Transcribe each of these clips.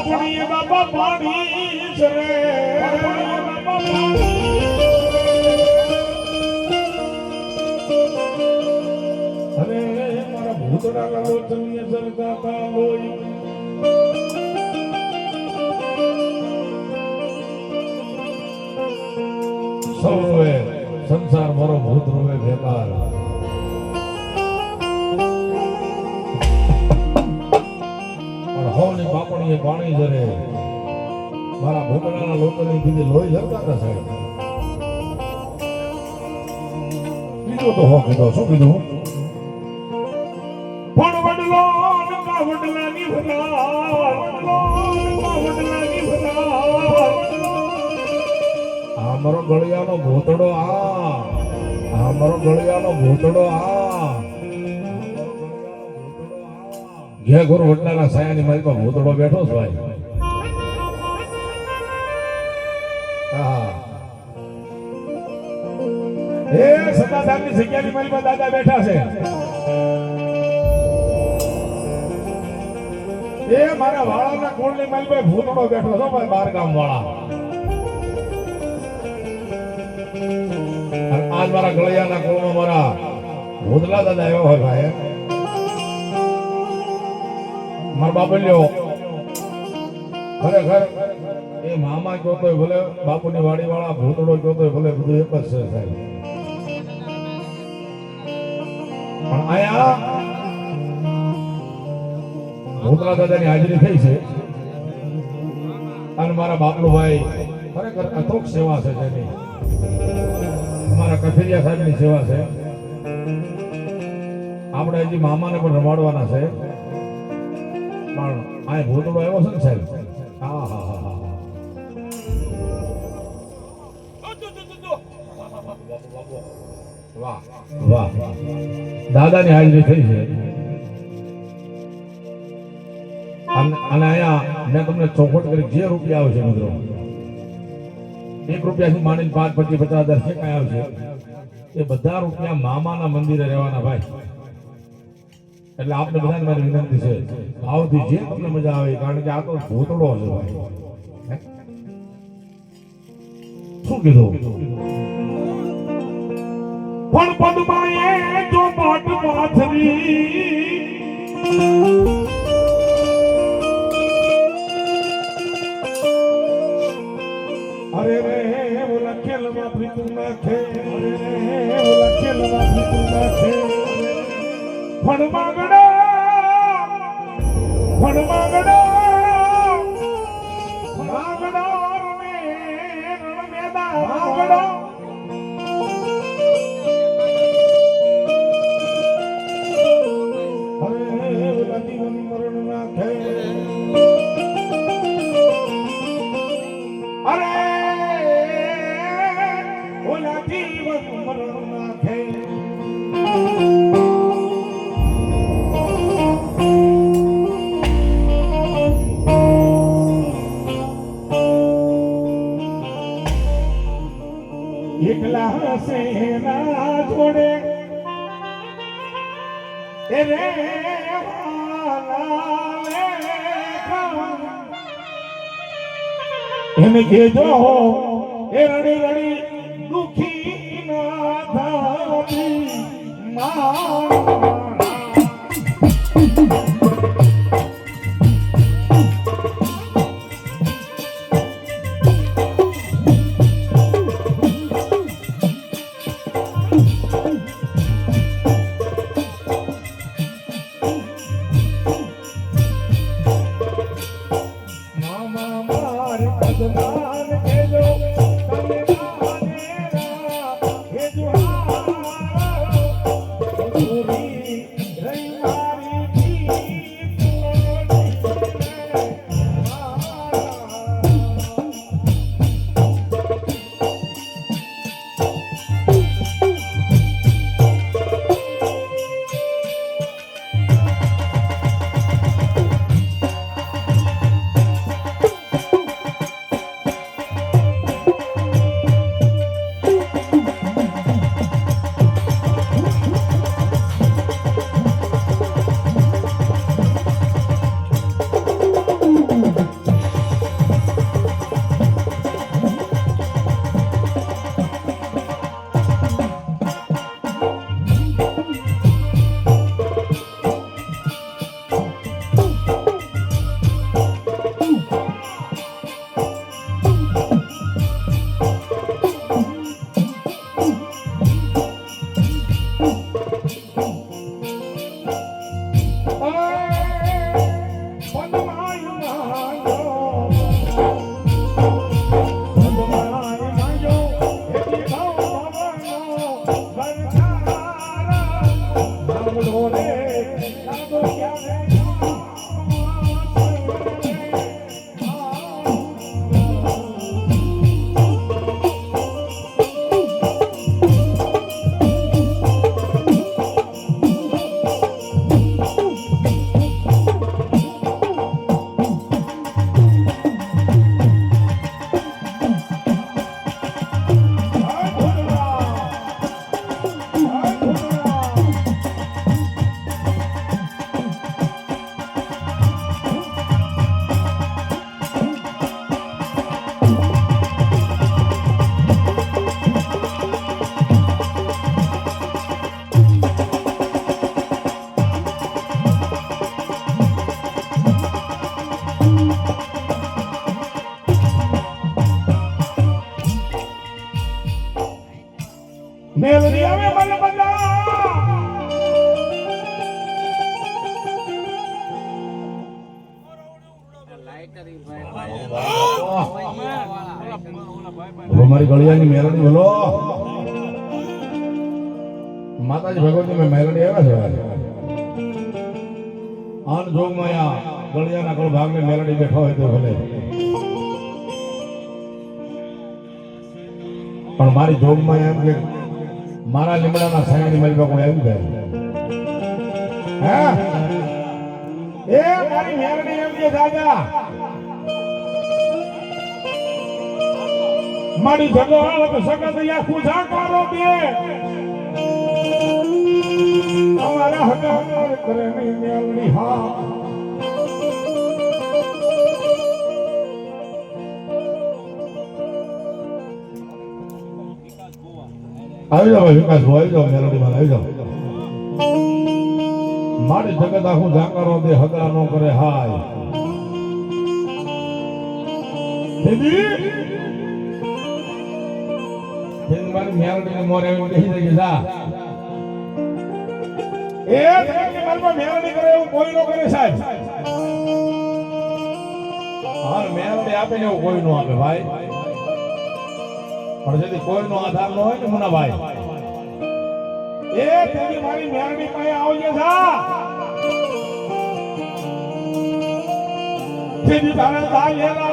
બાપુડીએ બાપા પાડી છે રે. બાપા પાડી. અરે, મારા ભૂતડા લોચનીય સરકાતા હોય. સૌએ સંસાર મારો ભૂત રૂપે બેકાર પણ બાપણીએ પાણી જરે. મારા ભોગડાના લોકોની બીજી લોહી જરતા હતા સાહેબ બીજો તો હો કીધો શું કીધું? પણ ગળિયાનો ભૂતડો આ આ મારો ગળિયાનો ભૂતડો આ. ઘે ગુરુ વડલાના સાયાની મારી ભૂતળો બેઠો છું ભાઈ. હા. સદાધામની જગ્યાની એ મારા વાળાના કુળની મારી પાસે ભૂતડો બેઠો છો ભાઈ, બાર ગામ વાળા. આજ મારા ગળિયાના કુળમાં મારા ભૂતલા દાદા આવ્યા હોય ભાઈ મારા બાપલ્યો ખરેખર એ મામા જોતો ભલે, બાપુની વાડી વાળા ભૂતડો જોતો ભલે, બધું એક જ છે સાહેબ. પણ આયા ભૂતળા દાદાની હાજરી થઈ છે. અને મારા બાપલો ભાઈ ખરેખર અથોક સેવા છે તેની અમારા કથિરિયા સાહેબની સેવા છે. આપણે હજી મામાને પણ રમાડવાના છે. પણ આ ભૂતળો આવ્યો છે ને હા હા હા હા દાદાની હાજરી થઈ છે. અને અહીંયા મેં તમને ચોખવટ કરી, જે રૂપિયા આવશે મિત્રો. એક રૂપિયાથી માંડીને પાંચ, પચીસ, પચાસ હજાર જે કાંઈ આવશે એ બધા રૂપિયા મામાના મંદિરે રહેવાના ભાઈ. એટલે આપણે બધાને મારી વિનંતી છે ભાવથી જે તમને મજા આવે, કારણ કે આ તો ભૂતળો છે ભાઈ? શું કીધું? પણ પદમાએ જો પાટ પાથરી, અરે રે, ઓલા ખેલમાં પ્રીતું નાખે અરે રે, ઓલા ખેલમાં પ્રીતું નાખે ફળ માંગડો એને કેજો એ મેલડી બોલો. માતાજી ભગવતી મેં મેલડી આવ્યા છે આન જોગમાં આ ગળિયાના કળ ભાગને મેલડી બેઠા હોય તો ભલે. પણ મારી જોગમાં એમ કે મારા લીમડાના સાયણી મલબા કોઈ આવી જાય. હે? એ મારી મેલડી એમ કે, દાદા મારી જગવાળ તો સગત યા પૂજા કરો બે અમારા હગાર કરે નહીં મેલની હા. આવી જાઓ, વિકાસ આવી જાઓ, મેલડી માં આવી જાઓ. મારી જગત આખું જાકરો દે હગા નો કરે, હાય. દીદી? દીદી મારી ને મોરે દે કે જા એ જગતની માલમાં મેલડી કરે એવું કોઈ નો કરે સાહેબ હા મેલડી આપે ને એવું કોઈ નો આપે ભાઈ પણ જેથી કોઈ નો આધાર ન હોય ને મુના ભાઈ. એ તેની મારી મેરડી પાસે આવજે જા તેની તારે તા બાવડા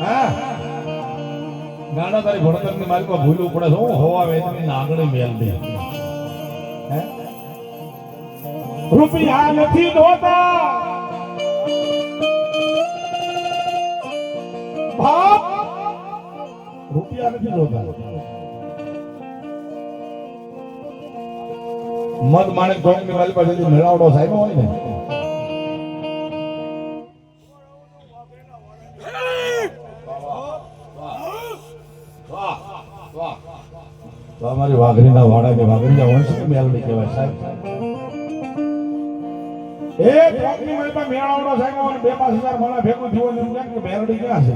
હું? ગાંડા તારી ભણતરની મારી પર ભૂલું પડે હું હોવા વેચની નાગણી રૂપિયા નથી ધોતા રૂપિયા નથી જોતા મત માણેક ચોકની વાલી પાસે મેળાવડો સાહેબ હોય ને અમારી વાઘરીના વાડા કે વાઘરીના વંશ મેલડી કહેવાય સાહેબ? એ ચોકની મારી મેળાવડો સાહેબ બે પાંચ હજાર મને ભેગું થયું એમ કે મેલડી ક્યાં છે?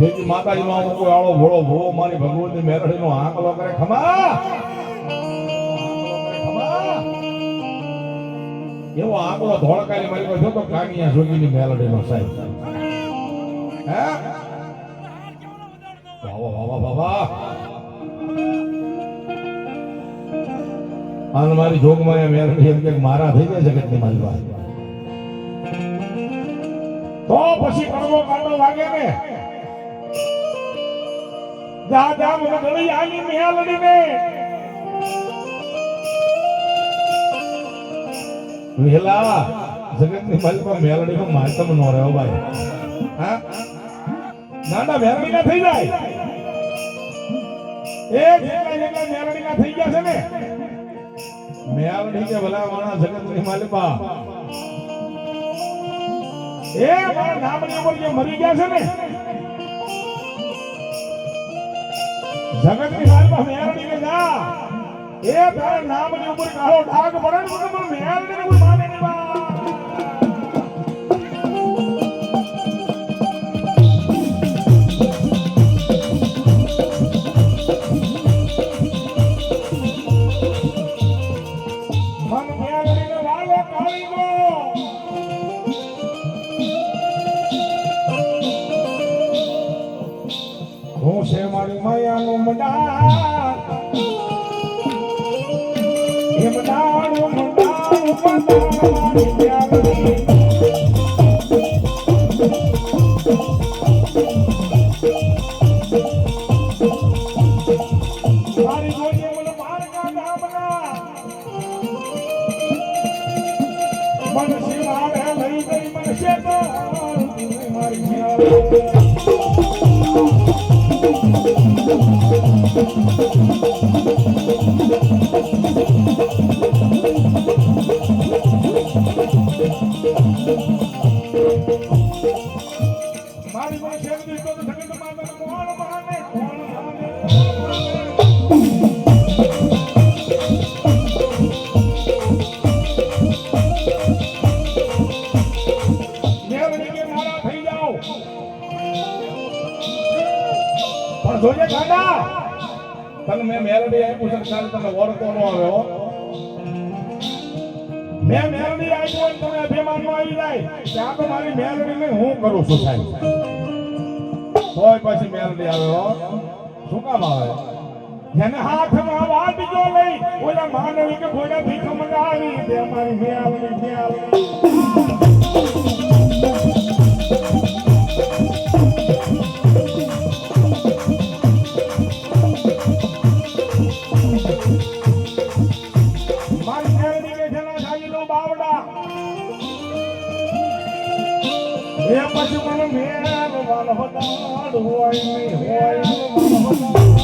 જેથી માતાજી નો અમુક આળો ભોળો ભો મારી ભગવતી મેરડી નો આંકલો કરે. ખમા. એવો આંકલો ધોળકાની મારી પાસે તો જોગી ની મેલડી નો સાહેબ. હે? વાહ વાહ વાહ અને મારી જોગમાં એ મેલડી એમ કે મારા થઈ જાય જગતની મારી વાત તો પછી કડવો કાંડો લાગે ને? ને મેલડી નો નો રહ્યો ના થઈ જાય. એ જેટલા જેટલા મેલડી ના થઈ ગયા છે ને. મેલડી કે ભલા જગતની માલિપા એ મારા નામની ઉપર જે મરી ગયા છે ને જગતની માલમાં મેરડીને જા. એ તારા નામની ઉપર કાળો ડાઘ પડે ને મેળ કોઈ માયાનું મંડાણ એ છે ત્યારે વળતો ન આવ્યો. મેં મેરડી આવી હોય ને તમે અભિમાનમાં આવી જાય. તો મારી મેરડીને હું કરું છું સાહેબ. તોય પછી મેરડી આવે હો શું કામ આવે? જેને હાથમાં વાટજો લઈ, ઓલા માનવી કે કોઈને ભીખ મંગાવી તે મારી મેરડી મેરડી એ પછી મને મેર વાલો હટાડ હોય હોય વાલો હોય.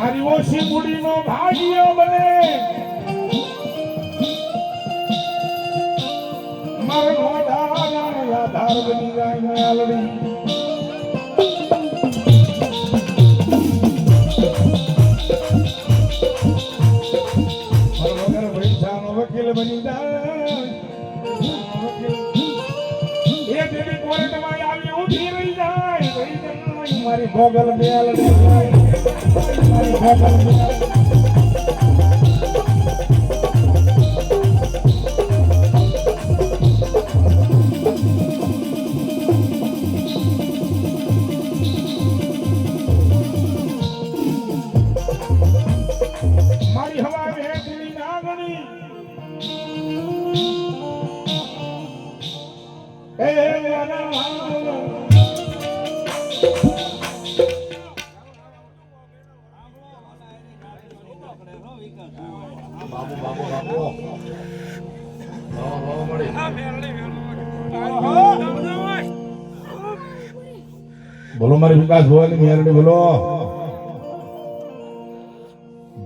મારી ઓછી મૂડીનો ભાગ્ય બને. મારો આધાર બની જાય પૈસાનો વકીલ બની જાય. એ દેવી કોર્ટમાં રહી જાય. મારી ભોગલ મેલડી મારી Thank you. બોલો મારી વિકાસ ભવાની મેરડી, બોલો.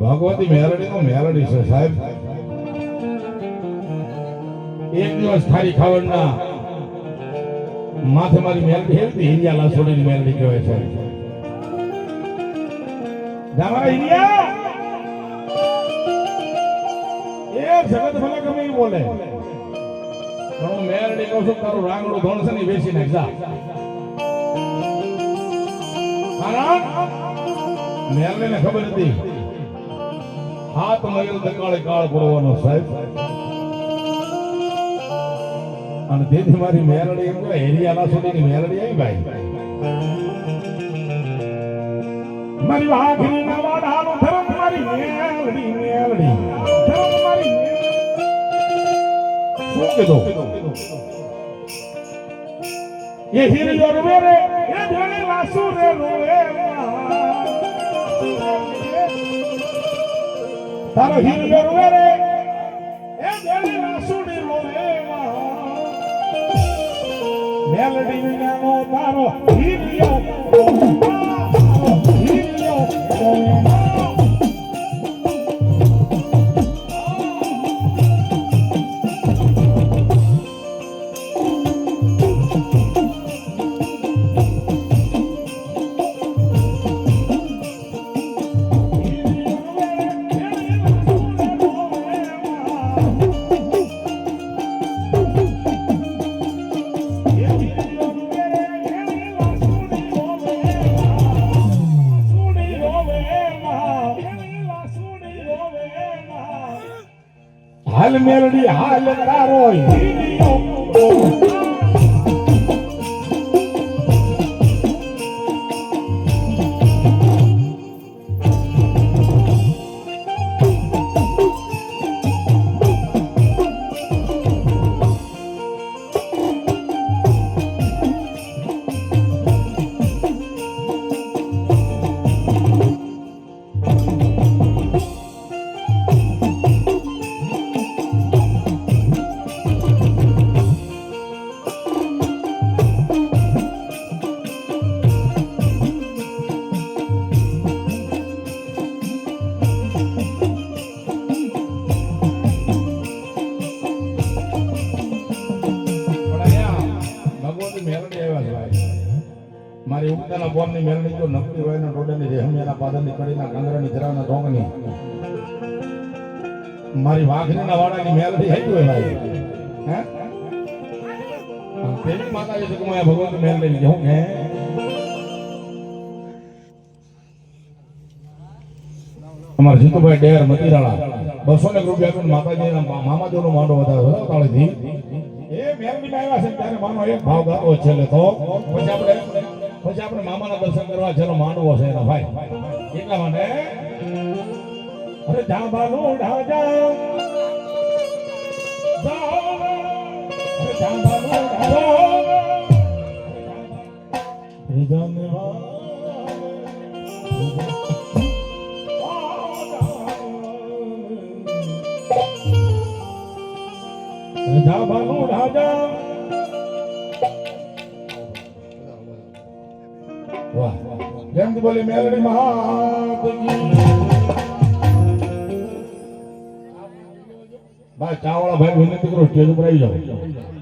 ભગવતી મેરડી નો મેરડી છે, સાહેબ. એક દિવસ થાળી ખાવડના માથે મારી મેરડી હેલતી, હિરિયા લાસોડીની મેરડી કહેવાય છે. જામરા હિરિયા! એ જગત ભલે ગમે બોલે. મેરડી કહું છું તારું છે ને વેચી જા. મેરડીને ખબર હતી, હાથ મગલ દકાળે કાળ પૂરવાનો સાહેબ. અને તેથી મારી મેરડી એમ કહેવાય હેરિયા સુધીની મેરડી આવી ભાઈ. મારી વાઘની ના ધર્મ મારી મેલડી મેલડી, ધરમ મારી શું કીધું? હિરિયો રૂવે રે, એ ભેળી વાસુ રે રૂવે તારો હીરો રોવે રે, એ દેલી વાસુડી રોવે મેલડી વિનાનો તારો હીરો હીરો મેલડી હાલ તારો ને રેહમિયાના પાદરની કડીના કાંગરાની જરાના ઢોંગની મારી વાઘરીના વાડાની મેલડી આવી હોય ભાઈ. હે? તેની માતા એ કે હું અહીંયા ભગવતી મેલડી લીધી હું અમારા જીતુભાઈ ડેર મતીરાળા બસો ને રૂપિયા માતાજી માતાજીના મામાજીનો માંડો વધારે તાળીથી એ મેલડીમાં આવ્યા છે ત્યારે માનો એક ભાવ ગાતો છે તો. પછી આપણે પછી આપણે મામાના દર્શન કરવા જેનો માનવો છે એના ભાઈ. એટલા માટે. અરે જાંબાનો ઢાજા મહાદેવી ભાઈ ચાવડા ભાઈ વિનંતી કરું સ્ટેજ ઉપર આવી જાઓ.